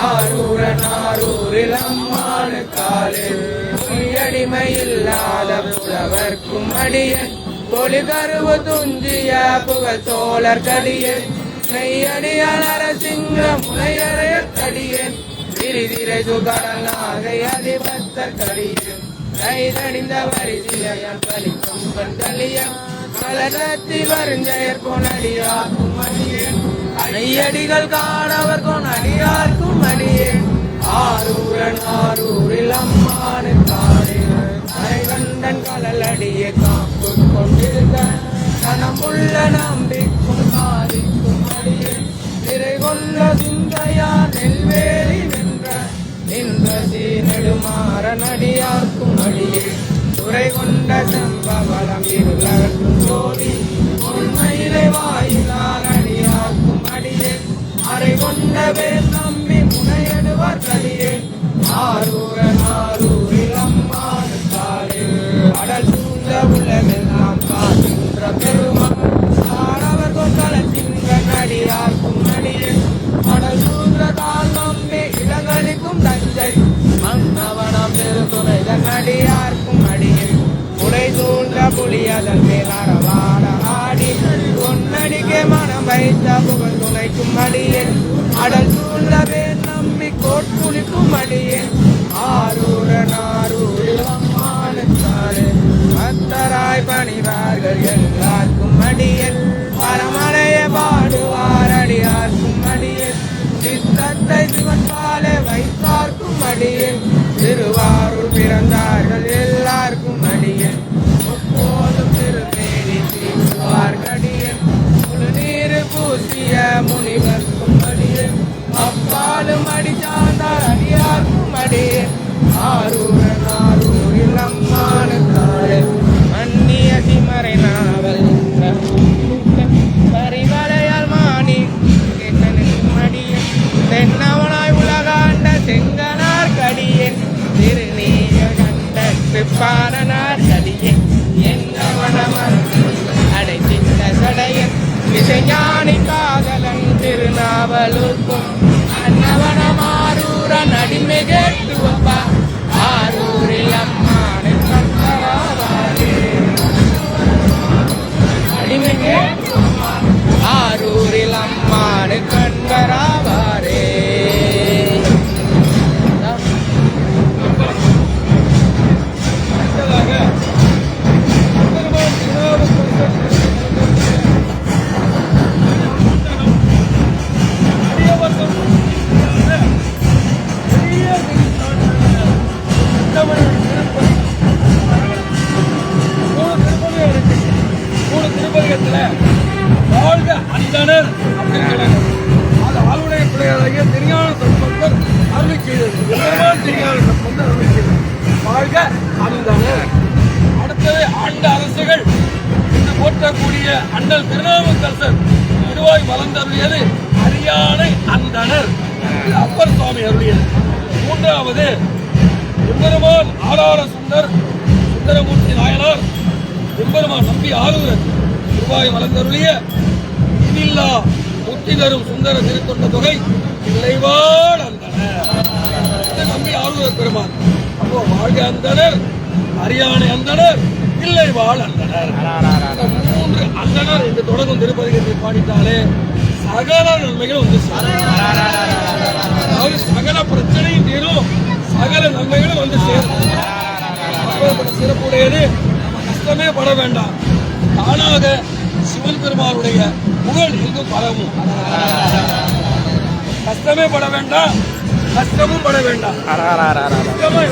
ஆரூர நாரூரில் ஆரூரில் அம்மானு காலில் பொய்யடிமை இல்லாத புலவர்க்கும் அடியன் தொழிகருவு துஞ்சிய புகழ் தோழர் கடியன் மெய்யடியால் அரசிங்க முனையறைய கடியன் திரிதிரை சுகரநாகை அதிபத்தர் கடியன் கைதடிந்த வரிசிலையால் பலிக்கும் கண் கலியன் வருஞ்சயர் வருஞ்செயர் அடியன் அணையடிகள் காணவர் அடியார்க்கும் அடியே ஆரூரன் ஆரூரில் அம்மானு காடே அரைகண்டன் அடியே காப்பு கொண்டிருக்க. கனமுள்ள நம்பிக்கும் காதிக்கும் அடியே. திரை கொள்ள சிந்தையா நெல்வேலி வென்ற. நின்ற சீனெடுமாற நடியார்க்கும் அடியே துறை கொண்ட சம்பவளம் இருளர்க்கும் ஜோதி. வேல் நம்பி முனையடுவார் கடியே ஆரூரன் ஆரூரில் அம்மான் காலே அடல் சூழ்ந்த உலகெல்லாம் காக்கின்ற பெருமாள் ஆடவர் கொண்டலத்தின்ற நடியார்க்கும் நடியே அடல் சூழ்ந்த தாள் நம்பி இடங்களிக்கும் தஞ்சை. மன்னவனம் பெருந்துணைதன் சூழ்ந்த புலியதன் மேல் பொன்னடிக்கே மனம் வைத்த புகழ் துணைக்கும் அடியே. அடல் சூழவே பேர் நம்பி கோட்புலிக்கும் அடியே. ஆரூரன் ஆரூரில் பக்தராய் பணிவார்கள் எல்லாருக்கும் அடியல் பரமலைய பாடுவார் அடியார்க்கும் அடியல் சித்தத்தை சிவன் சிவன்பாலே வைத்தார்க்கும் அடியல் திருவாரூர் பிறந்தார்கள் எல்லாருக்கும் me get to a. Tamil Tirupati மூணு திருப்பதி இருக்கு மூணு திருப்பதிகத்துல வாழ்க அந்தனர் அப்படிங்கிறாங்க அது ஆளுடைய பிள்ளையாராகிய திருஞான சம்பந்தர் அருளி செய்தது பெருமாள் திருஞான சம்பந்தர் அருளி செய்தது வாழ்க அந்தனர் அடுத்தது ஆண்ட அரசுகள் என்று போற்றக்கூடிய அண்ணல் திருநாவுக்கரசர் திருவாய் மலர்ந்தருளியது அரியானை அந்தனர் இது அப்பர் சுவாமி அருளியது. மூன்றாவது எம்பெருமான் ஆதார சுந்தர் சுந்தரமூர்த்தி நாயனார் எம்பெருமான் நம்பி ஆளுநர் திருவாய் வளர்ந்தருளிய இனில்லா முத்தி தரும் சுந்தர திருத்தொண்ட தொகை இல்லைவாள் அந்தனர். நம்பி ஆளுநர் பெருமான். அப்போ வாழ்க அந்தனர் அரியானை அந்தனர் இல்லை வாழ் அந்தனர் மூன்று அந்தனர் என்று தொடங்கும் திருப்பதிகத்தை பாடிட்டாலே சகல நன்மைகள் வந்து சகல பிரச்சனையும் தீரும். சகல நன்மைகளும் வந்து சேரும். அப்பேற்பட்ட சிறப்புடையது நம்ம கஷ்டமே பட வேண்டாம். தானாக சிவன் பெருமானுடைய புகழ் எங்கும் பரவும். கஷ்டமே பட வேண்டாம் கஷ்டமும் பட வேண்டாம். கஷ்டமா